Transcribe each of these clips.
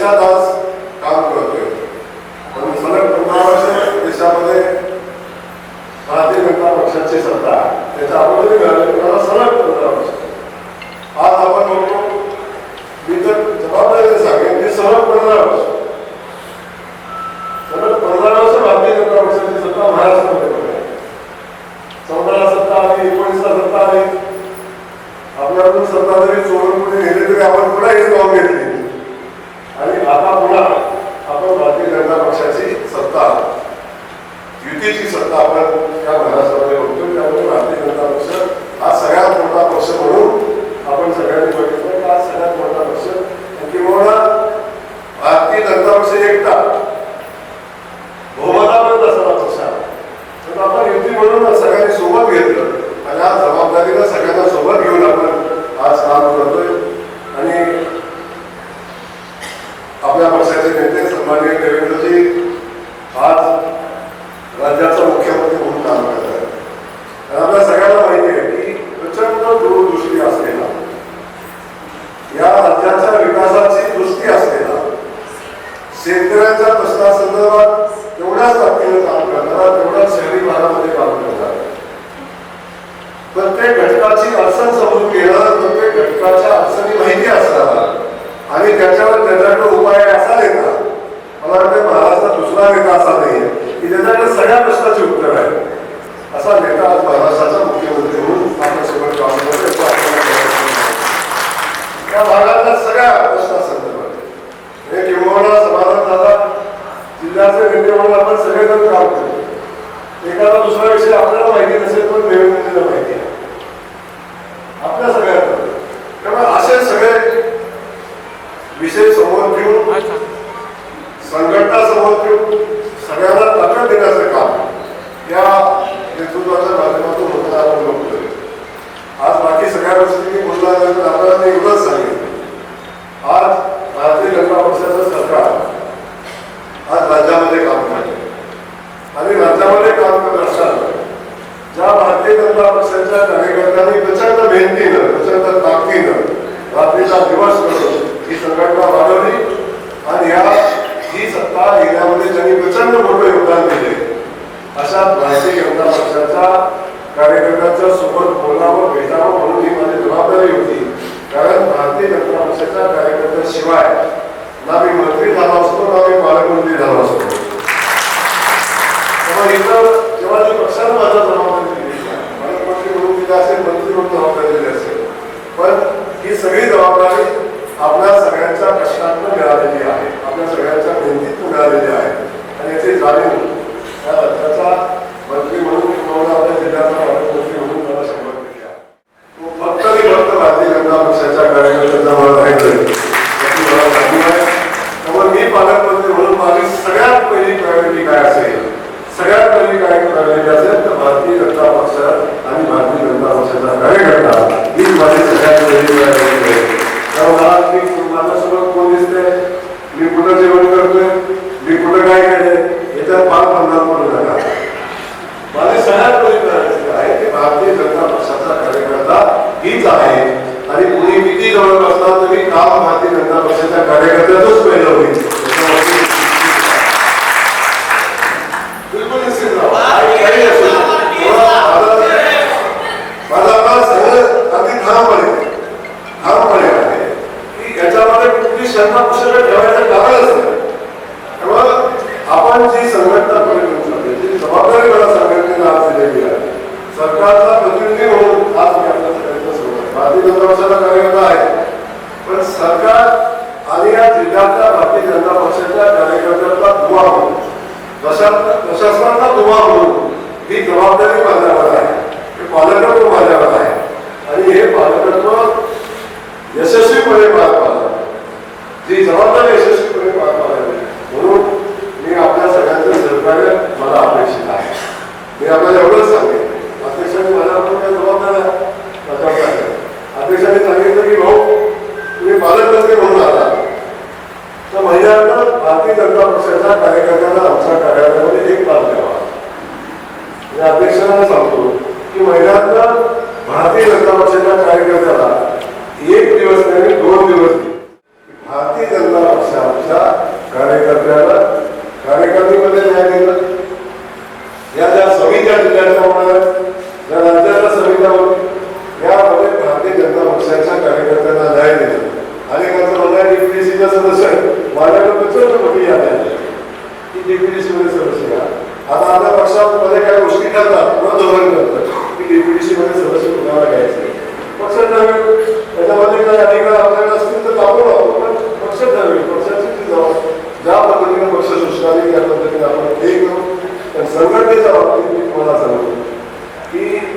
が ह्या प्रश्नाचे उत्तर आहे. साहेबांच्या सोबत बोलावं भेटावं म्हणून ही माझी जबाबदारी होती. कारण भारतीय जनता पक्षाच्या कार्यकर्त्याशिवाय ना मी मंत्री झालो असतो ना मी पालकमंत्री झालो असतो. तेव्हा इथं जेव्हा ती पक्षानं माझा जबाबदारी दिली पालकमंत्री म्हणून दिली असेल मंत्री म्हणून जबाबदारी दिली असेल. पण ही सगळी जबाबदारी आपल्या सगळ्यांच्या कष्टातून मिळालेली आहे आपल्या सगळ्यांच्या मेहनतीतून मिळालेली आहे. आणि याची जाणीव habla de la bolsa,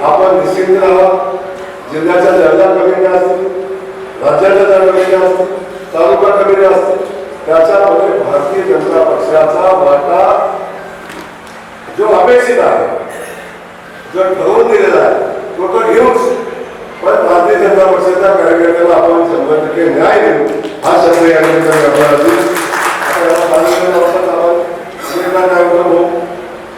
आपण निश्चित राहावा. जिल्ह्याच्या जिल्हा कमिट्या असतील राज्याच्या ज्या कमिट्या असतील तालुका कमिट्या असतील त्याच्यामध्ये भारतीय जनता पक्षाचा वाटा जो अपेक्षित आहे जो ठरवून दिलेला आहे तो तो घेऊच. पण भारतीय जनता पक्षाच्या कार्यकर्त्याला आपण शंभर टक्के न्याय देऊ हा शब्द या ठिकाणी आपण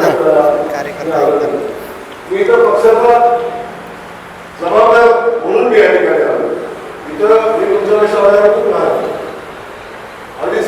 कार्यकर्ता जबाबदार म्हणून मी या ठिकाणी आलो. इथं मी तुमच्या लक्षात आल्यावर तुम्ही आधी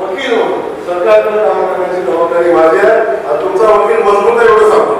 वकील सरकारकडे काम करण्याची जबाबदारी माझी आहे. आणि तुमचा वकील मजबूत आहे एवढं सांगतो.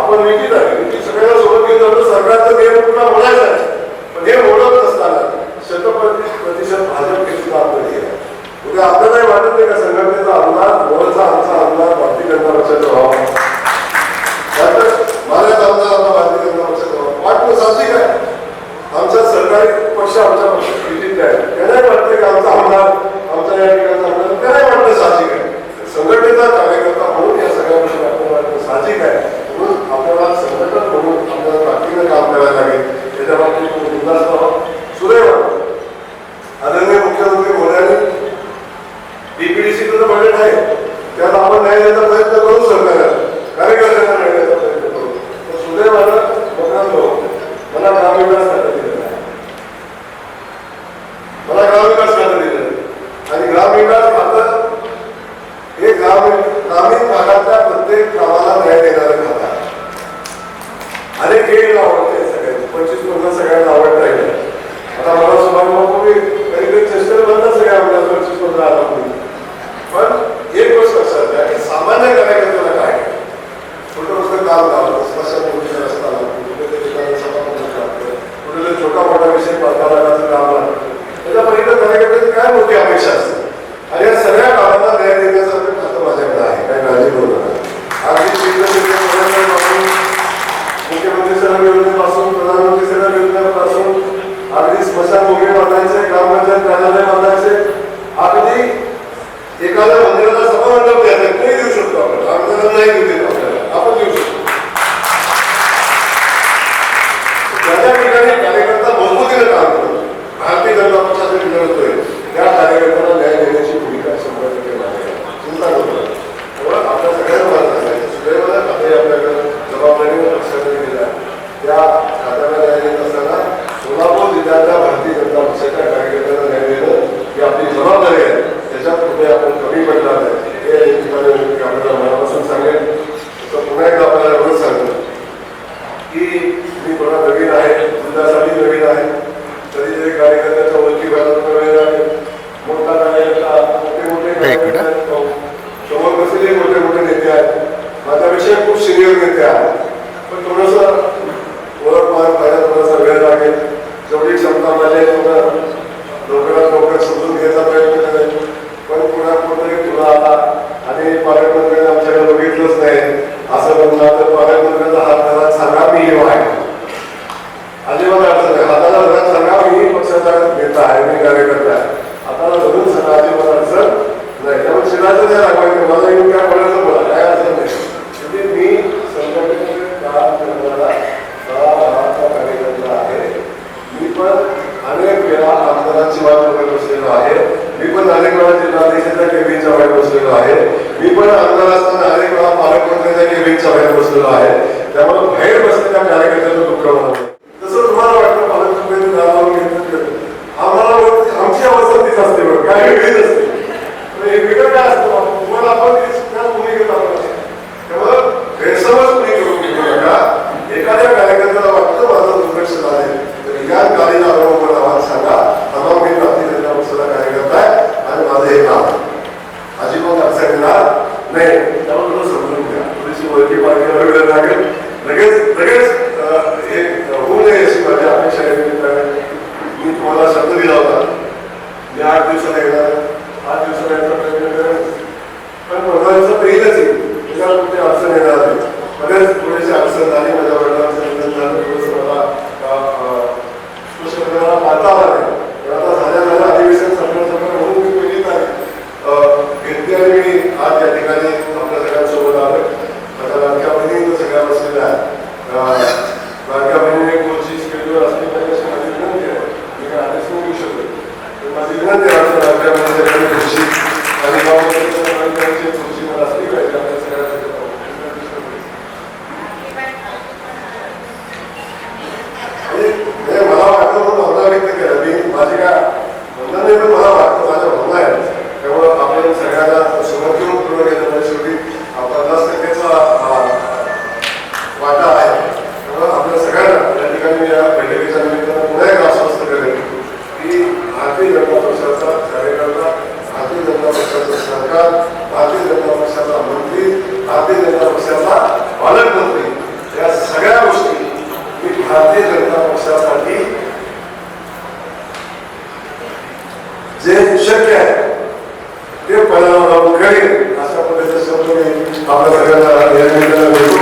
आपण युती झाली युती सगळ्याला सोबत घेऊन जातो सरकारचं ते पुन्हा बोलायचं. आहे पण हे ओळख असताना शत प्रतिशत भाजपचे सुद्धा आमदारी आहे. उद्या आता नाही वाटत नाही का? संघटनेचा अंदाज मोहनचा आमचा अंदाज भारतीय जनता पक्षाचा व्हावा अरे खेळ आवडते सगळ्यांना पंचवीस पूर्ण सगळ्यांना आवडत राहिलं. आता मला सुभाष बाबू कधी कधी चेष्टर बंद सगळ्या पंचवीस पूर्ण आला नात्याला न्याय देत असताना सोलापूर जिल्ह्यातल्या भारतीय जनता पक्षाच्या कार्यकर्त्यांना न्याय आपली जबाबदारी आहे. त्याच्यात कुठे आपण कमी पडणार नाही. हे सभेला बसलेलो आहे. मी पण आमदार असताना अनेक वेळा पालकमंत्र्यांच्या इव्हेंट सभेला बसलेलो आहे. त्यामुळे बाहेर बसलेल्या कार्यकर्त्यांना दुःख होणार तसं तुम्हाला वाटतं पालकमंत्री आम्हाला आमची अवस्था तीच असते काही वेळीच असते. वेगळं काय असतं आपण शक्य आहे. ते पदावर करेल अशा पद्धतीने समजून आपल्या सगळ्यांना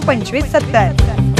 पंचवीस सत्तर.